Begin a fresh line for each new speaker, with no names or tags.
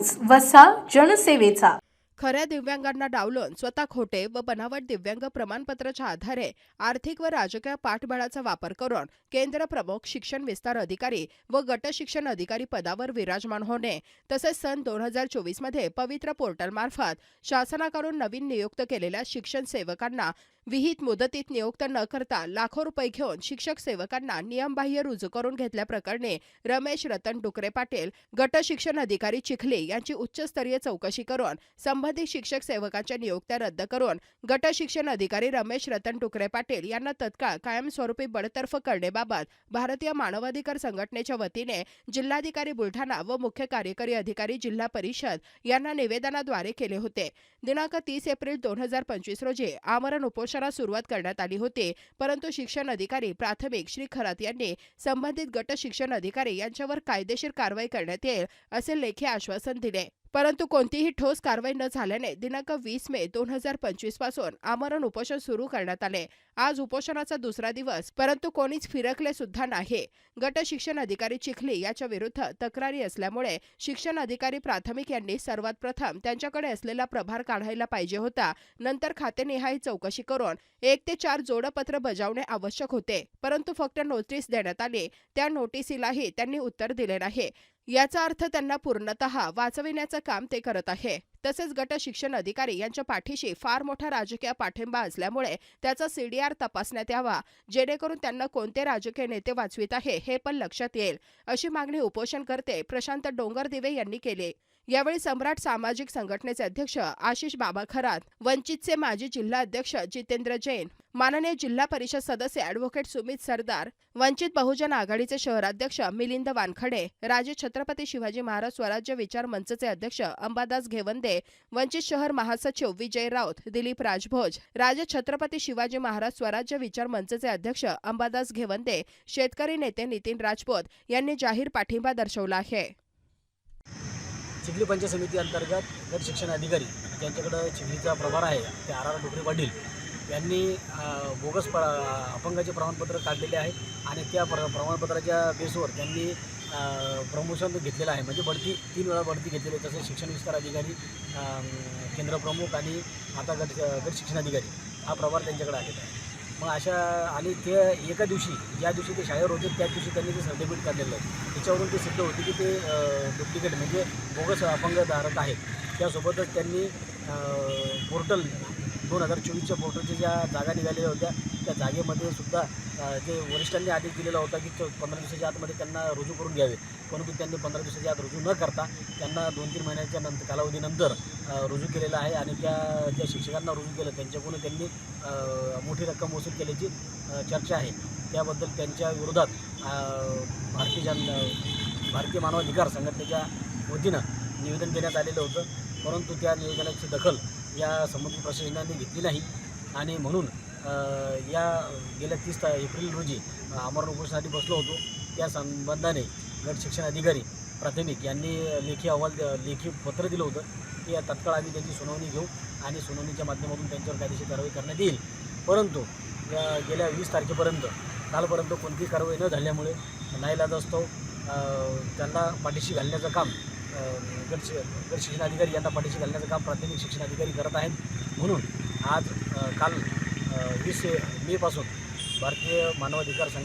News वसा जनसेवेचा.
खऱ्या दिव्यांगांना डावलून स्वतः खोटे व बनावट दिव्यांग प्रमाणपत्राच्या आधारे आर्थिक व राजकीय पाठबळाचा वापर करून केंद्र प्रमुख शिक्षण विस्तार अधिकारी व गट शिक्षण अधिकारी पदावर विराजमान होणे. तसेच सन दोन हजार चोवीसमध्ये पवित्र पोर्टलमार्फत शासनाकडून नवीन नियुक्त केलेल्या शिक्षण सेवकांना विहित मुदतीत नियुक्त न करता लाखो रुपये घेऊन शिक्षक सेवकांना नियमबाह्य रुजू करून घेतल्याप्रकरणी रमेश रतन डुकरे पाटील गट शिक्षण अधिकारी चिखले यांची उच्चस्तरीय चौकशी करून संबंधित शिक्षक सेवकांच्या नियुक्त्या रद्द करून गट शिक्षण अधिकारी रमेश रतन टुकरे पाटील यांना तत्काळ कायमस्वरूपी बडतर्फ करण्याबाबत भारतीय मानवाधिकार संघटनेच्या वतीने जिल्हाधिकारी बुलढाणा व मुख्य कार्यकारी अधिकारी जिल्हा परिषद यांना निवेदनाद्वारे केले होते. दिनांक तीस एप्रिल दोन हजार पंचवीस रोजी आमरण उपोषण शिक्षणास सुरुवात करण्यात आली होती. परंतु शिक्षण अधिकारी प्राथमिक श्री खरात यांनी संबंधित गट शिक्षण अधिकारी यांच्यावर कायदेशीर कारवाई करण्यात येईल असे लेखी आश्वासन दिले. परंतु कोणतीही ठोस कारवाई न झाल्याने दिनांक वीस मे दोन हजार पंचवीसपासून आमरण उपोषण सुरू करण्यात आले. आज उपोषणाचा दुसरा दिवस परंतु कोणीच फिरकले सुद्धा नाही. गट शिक्षण अधिकारी चिखली याच्या विरुद्ध तक्रारी असल्यामुळे शिक्षण अधिकारी प्राथमिक यांनी सर्वात प्रथम त्यांच्याकडे असलेला प्रभार काढायला पाहिजे होता. नंतर खातेनिहाय चौकशी करून एक ते चार जोडपत्र बजावणे आवश्यक होते. परंतु फक्त नोटीस देण्यात आली. त्या नोटीसीलाही त्यांनी उत्तर दिले नाही. याचा अर्थ त्यांना पूर्णतः वाचविण्याचं काम ते करत आहे. तसेच गट शिक्षण अधिकारी यांच्या पाठीशी फार मोठा राजकीय पाठिंबा असल्यामुळे त्याचा सीडीआर तपासण्यात यावा जेणेकरून त्यांना कोणते राजकीय नेते वाचवित आहे हे पण लक्षात येईल अशी मागणी उपोषणकर्ते प्रशांत डोंगरदिवे यांनी केली. यावेळी सम्राट सामाजिक संघटनेचे अध्यक्ष आशिष बाबा खरात वंचितचे माजी जिल्हा अध्यक्ष जितेंद्र जैन माननीय जिल्हा परिषद सदस्य ॲडव्होकेट सुमित सरदार वंचित बहुजन आघाडीचे शहराध्यक्ष मिलिंद वानखडे राजे छत्रपती शिवाजी महाराज स्वराज्य विचार मंचचे अध्यक्ष अंबादास घेवंदे वंचित शहर महासचिव विजय राऊत दिलीप राजभोज राजे छत्रपती शिवाजी महाराज स्वराज्य विचार मंचचे अध्यक्ष अंबादास घेवंदे शेतकरी नेते नितीन राजपूत यांनी जाहीर पाठिंबा दर्शवला आहे.
चिखली पंचायत समिती अंतर्गत गट शिक्षण अधिकारी ज्यांच्याकडं चिखलीचा प्रभार आहे ते आर आर डुकरे पाटील यांनी बोगस प्र अपंगाचे प्रमाणपत्र काढलेले आहे आणि त्या प्र प्रमाणपत्राच्या बेसवर त्यांनी प्रमोशन घेतलेलं आहे. म्हणजे बढती तीन वेळा बढती घेतलेली आहे. तसेच शिक्षण विस्तार अधिकारी केंद्र प्रमुख आणि आता गट गट शिक्षण अधिकारी हा प्रभार त्यांच्याकडे आलेला आहे. मग अशा आणि ते एका दिवशी ज्या दिवशी ते शाळेवर होते त्याच दिवशी त्यांनी ते सर्टिफिकेट काढलेलं आहे. त्याच्यावरून ते सिद्ध होते की ते डुप्लिकेट म्हणजे बोगस अपंगधारक आहेत. त्यासोबतच त्यांनी पोर्टल दोन हजार चोवीसच्या पोर्टलच्या ज्या जागा निघालेल्या होत्या त्या जागेमध्ये सुद्धा जे वरिष्ठांनी आदेश दिलेला होता की पंधरा दिवसाच्या आतमध्ये त्यांना रुजू करून घ्यावे. परंतु त्यांनी पंधरा दिवसाच्या आत रुजू न करता त्यांना दोन तीन महिन्याच्या नंतर कालावधीनंतर रुजू केलेला आहे आणि त्या ज्या शिक्षकांना रुजू केलं त्यांच्याकडून त्यांनी मोठी रक्कम वसूल केल्याची चर्चा आहे. त्याबद्दल त्यांच्या विरोधात भारतीय जन भारतीय मानवाधिकार संघटनेच्या वतीनं निवेदन देण्यात आलेलं होतं. परंतु त्या निवेदनाची दखल या संबंधित प्रशासनाने घेतली नाही. आणि म्हणून या गेल्या तीस ता एप्रिल रोजी अ, आमरण उपोषणासाठी बसलो होतो. त्या संबंधाने गट शिक्षण अधिकारी प्राथमिक यांनी लेखी अहवाल लेखी पत्र दिलं होतं. की तत्काळ आम्ही त्यांची सुनावणी घेऊ आणि सुनावणीच्या माध्यमातून त्यांच्यावर कायदेशीर कारवाई करण्यात येईल. परंतु या गेल्या वीस तारखेपर्यंत कालपर्यंत कोणतीही कारवाई न झाल्यामुळे नाईलाज असतो. त्यांना पाठीशी घालण्याचं काम गट गट शिक्षण अधिकारी यांना पाठीशी घालण्याचं काम प्राथमिक शिक्षण अधिकारी करत आहेत. म्हणून आज काल वीस मेपासून भारतीय मानवाधिकार संघ